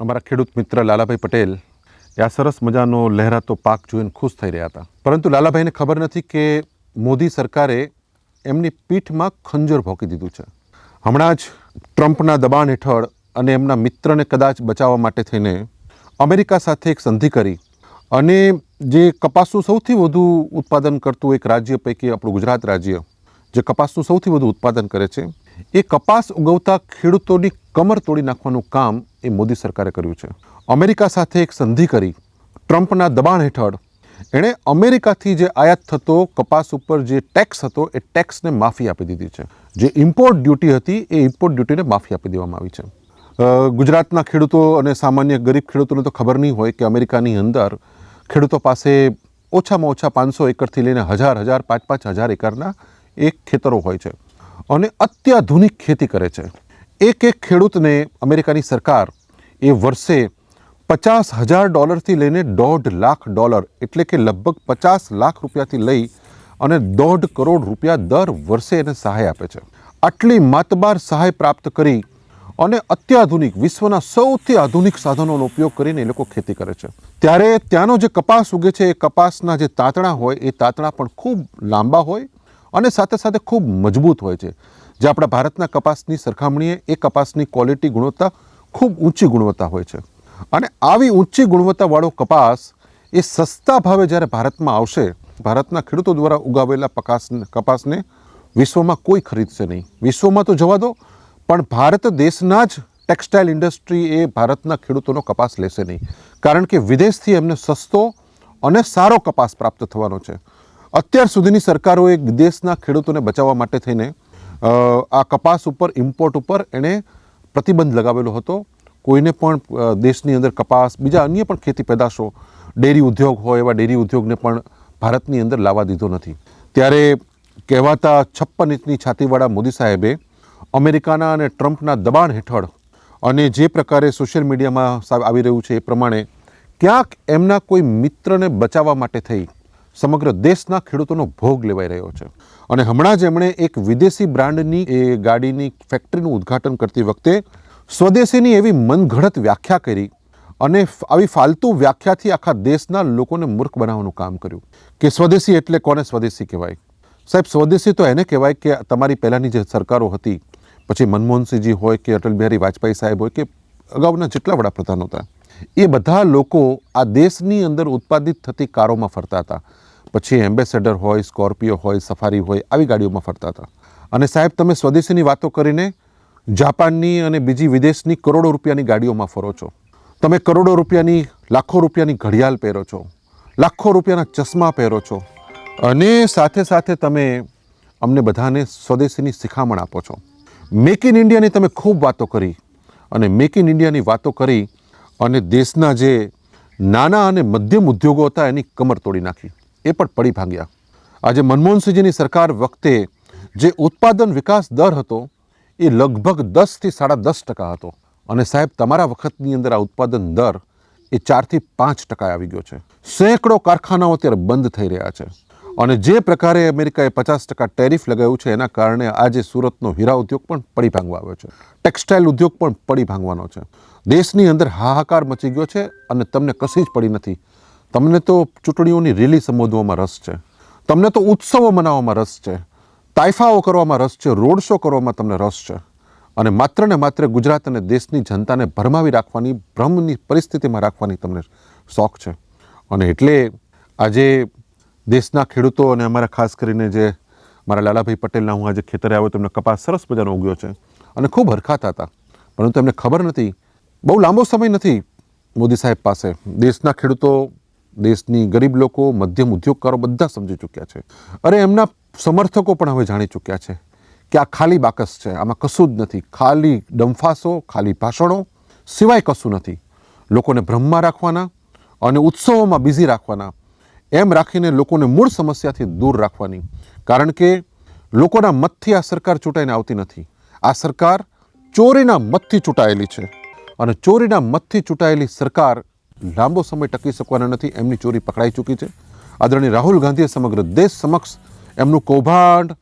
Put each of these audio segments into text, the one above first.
અમારા ખેડૂત મિત્ર લાલાભાઈ પટેલ આ સરસ મજાનો લહેરાતો પાક જોઈને ખુશ થઈ રહ્યા હતા. પરંતુ લાલાભાઈને ખબર નથી કે મોદી સરકારે એમની પીઠમાં ખંજર ભોંકી દીધું છે. હમણાં જ ટ્રમ્પના દબાણ હેઠળ અને એમના મિત્રને કદાચ બચાવવા માટે થઈને અમેરિકા સાથે એક સંધિ કરી અને જે કપાસનું સૌથી વધુ ઉત્પાદન કરતું એક રાજ્ય પૈકી આપણું ગુજરાત રાજ્ય, જે કપાસનું સૌથી વધુ ઉત્પાદન કરે છે, એ કપાસ ઉગવતા ખેડૂતોની કમર તોડી નાખવાનું કામ એ મોદી સરકારે કર્યું છે. અમેરિકા સાથે એક સંધિ કરી ટ્રમ્પના દબાણ હેઠળ એણે અમેરિકાથી જે આયાત થતો કપાસ ઉપર જે ટેક્સ હતો એ ટેક્સને માફી આપી દીધી છે. જે ઇમ્પોર્ટ ડ્યુટી હતી એ ઇમ્પોર્ટ ડ્યુટીને માફી આપી દેવામાં આવી છે. ગુજરાતના ખેડૂતો અને સામાન્ય ગરીબ ખેડૂતોને તો ખબર નહીં હોય કે અમેરિકાની અંદર ખેડૂતો પાસે ઓછામાં ઓછા પાંચસો એકરથી લઈને હજાર હજાર, પાંચ પાંચ હજાર એકરના એક ખેતરો હોય છે. અને અત્યાધુનિક ખેતી કરે છે. એક એક ખેડૂતને અમેરિકાની સરકાર એ વર્ષે પચાસ હજાર ડોલરથી લઈને દોઢ લાખ ડોલર એટલે કે લગભગ પચાસ લાખ રૂપિયાથી લઈ અને દોઢ કરોડ રૂપિયા દર વર્ષે એને સહાય આપે છે. આટલી માતબાર સહાય પ્રાપ્ત કરી અને અત્યાધુનિક, વિશ્વના સૌથી આધુનિક સાધનોનો ઉપયોગ કરીને એ લોકો ખેતી કરે છે. ત્યારે ત્યાંનો જે કપાસ ઉગે છે, એ કપાસના જે તાંતણા હોય, એ તાંતણા પણ ખૂબ લાંબા હોય અને સાથે સાથે ખૂબ મજબૂત હોય છે. જે આપણા ભારતના કપાસની સરખામણીએ એ કપાસની ક્વોલિટી ગુણવત્તા ખૂબ ઊંચી ગુણવત્તા હોય છે. અને આવી ઊંચી ગુણવત્તાવાળો કપાસ એ સસ્તા ભાવે જ્યારે ભારતમાં આવશે, ભારતના ખેડૂતો દ્વારા ઉગાવેલા પકાસ કપાસને વિશ્વમાં કોઈ ખરીદશે નહીં. વિશ્વમાં તો જવા દો, પણ ભારત દેશના જ ટેક્સટાઇલ ઇન્ડસ્ટ્રી એ ભારતના ખેડૂતોનો કપાસ લેશે નહીં. કારણ કે વિદેશથી એમને સસ્તો અને સારો કપાસ પ્રાપ્ત થવાનો છે. અત્યાર સુધીની સરકારોએ દેશના ખેડૂતોને બચાવવા માટે થઈને આ કપાસ ઉપર ઇમ્પોર્ટ ઉપર એણે પ્રતિબંધ લગાવેલો હતો. કોઈને પણ દેશની અંદર કપાસ, બીજા અન્ય પણ ખેતી પેદાશો, ડેરી ઉદ્યોગ હોય એવા ડેરી ઉદ્યોગને પણ ભારતની અંદર લાવવા દીધો નથી. ત્યારે કહેવાતા છપ્પન ઇંચની છાતીવાળા મોદી સાહેબે અમેરિકાના અને ટ્રમ્પના દબાણ હેઠળ અને જે પ્રકારે સોશિયલ મીડિયામાં આવી રહ્યું છે એ પ્રમાણે ક્યાંક એમના કોઈ મિત્રને બચાવવા માટે થઈ સમગ્ર દેશના ખેડૂતોનો ભોગ લેવાઈ રહ્યો છે. અને હમણાં જ એમણે એક વિદેશી બ્રાન્ડની એ ગાડીની ફેક્ટરીનું ઉદ્ઘાટન કરતી વખતે સ્વદેશીની એવી મનઘડત વ્યાખ્યા કરી અને આવી ફાલતુ વ્યાખ્યાથી આખા દેશના લોકોને મૂર્ખ બનાવવાનું કામ કર્યું. કે સ્વદેશી એટલે કોને સ્વદેશી કહેવાય? સાહેબ, સ્વદેશી તો એને કહેવાય કે તમારી પહેલાંની જે સરકારો હતી, પછી મનમોહનસિંહજી હોય કે અટલ બિહારી વાજપેયી સાહેબ હોય કે અગાઉના જેટલા વડાપ્રધાન હતા, એ બધા લોકો આ દેશની અંદર ઉત્પાદિત થતી કારોમાં ફરતા હતા. પછી એમ્બેસેડર હોય સ્કોર્પિયો હોય સફારી હોય, આવી ગાડીઓમાં ફરતા હતા. અને સાહેબ, તમે સ્વદેશીની વાતો કરીને જાપાનની અને બીજી વિદેશની કરોડો રૂપિયાની ગાડીઓમાં ફરો છો. તમે કરોડો રૂપિયાની, લાખો રૂપિયાની ઘડિયાળ પહેરો છો. લાખો રૂપિયાના ચશ્મા પહેરો છો. અને સાથે સાથે તમે અમને બધાને સ્વદેશીની શિખામણ આપો છો. મેક ઇન ઇન્ડિયાની તમે ખૂબ વાતો કરી. અને મેક ઇન ઇન્ડિયાની વાતો કરી અને દેશના જે નાના અને મધ્યમ ઉદ્યોગો હતા, એની કમર તોડી નાખી. એ પણ પડી ભાંગ્યા. આજે મનમોહનસિંહજીની સરકાર વખતે જે ઉત્પાદન વિકાસ દર હતો, એ લગભગ દસથી સાડા દસ ટકા હતો. અને સાહેબ, તમારા વખતની અંદર આ ઉત્પાદન દર એ ચારથી પાંચ ટકા આવી ગયો છે. સેંકડો કારખાનાઓ અત્યારે બંધ થઈ રહ્યા છે. અને જે પ્રકારે અમેરિકાએ પચાસ ટકા ટેરિફ લગાવ્યું છે, એના કારણે આજે સુરતનો હીરા ઉદ્યોગ પણ પડી ભાંગવા આવ્યો છે. ટેક્સટાઇલ ઉદ્યોગ પણ પડી ભાંગવાનો છે. દેશની અંદર હાહાકાર મચી ગયો છે અને તમને કશી જ પડી નથી. તમને તો ચૂંટણીઓની રેલી સંબોધવામાં રસ છે. તમને તો ઉત્સવો મનાવવામાં રસ છે. તાઇફાઓ કરવામાં રસ છે. રોડ શો કરવામાં તમને રસ છે. અને માત્ર ને માત્ર ગુજરાત અને દેશની જનતાને ભરમાવી રાખવાની, ભ્રમની પરિસ્થિતિમાં રાખવાની તમને શોખ છે. અને એટલે આજે દેશના ખેડૂતો અને અમારા ખાસ કરીને જે મારા લાલાભાઈ પટેલના હું આજે ખેતરે આવ્યો, તેમને કપાસ સરસ મજાનો ઉગ્યો છે અને ખૂબ હરખાતા હતા. પરંતુ એમને ખબર નથી. બહુ લાંબો સમય નથી મોદી સાહેબ પાસે. દેશના ખેડૂતો દેશની ગરીબ લોકો, મધ્યમ ઉદ્યોગકારો બધા સમજી ચૂક્યા છે. અરે એમના સમર્થકો પણ હવે જાણી ચૂક્યા છે કે આ ખાલી બાકસ છે. આમાં કશું જ નથી. ખાલી ડંફાસો ખાલી ભાષણો, સિવાય કશું નથી. લોકોને ભ્રમમાં રાખવાના અને ઉત્સવોમાં બિઝી રાખવાના. એમ રાખીને લોકોને મૂળ સમસ્યાથી દૂર રાખવાની. કારણ કે લોકોના મતથી આ સરકાર ચૂંટાઈને આવતી નથી. આ સરકાર ચોરીના મતથી ચૂંટાયેલી છે. અને ચોરીના મતથી ચૂંટાયેલી સરકાર લાંબો સમય ટકી શકવાના નથી, એમની ચોરી પકડાઈ ચૂકી છે. આદરણીય રાહુલ ગાંધીએ સમગ્ર દેશ સમક્ષ એમનું કૌભાંડ,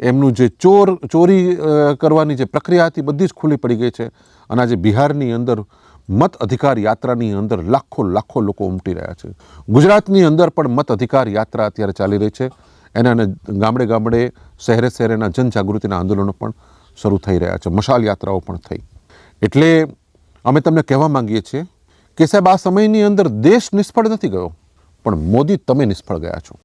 એમનું જે ચોર, ચોરી કરવાની જે પ્રક્રિયા હતી, બધી જ ખુલ્લી પડી ગઈ છે અને આજે બિહારની અંદર મત અધિકાર યાત્રાની અંદર લાખો લાખો લોકો ઉમટી રહ્યા છે. ગુજરાતની અંદર પણ મત અધિકાર યાત્રા અત્યારે ચાલી રહી છે. એના ગામડે ગામડે, શહેરે શહેરેના જનજાગૃતિના આંદોલનો પણ શરૂ થઈ રહ્યા છે. મશાલ યાત્રાઓ પણ થઈ. એટલે અમે તમને કહેવા માંગીએ છીએ કે સાહેબ, આ સમયની અંદર દેશ નિષ્ફળ નથી ગયો. પણ મોદી તમે નિષ્ફળ ગયા છો.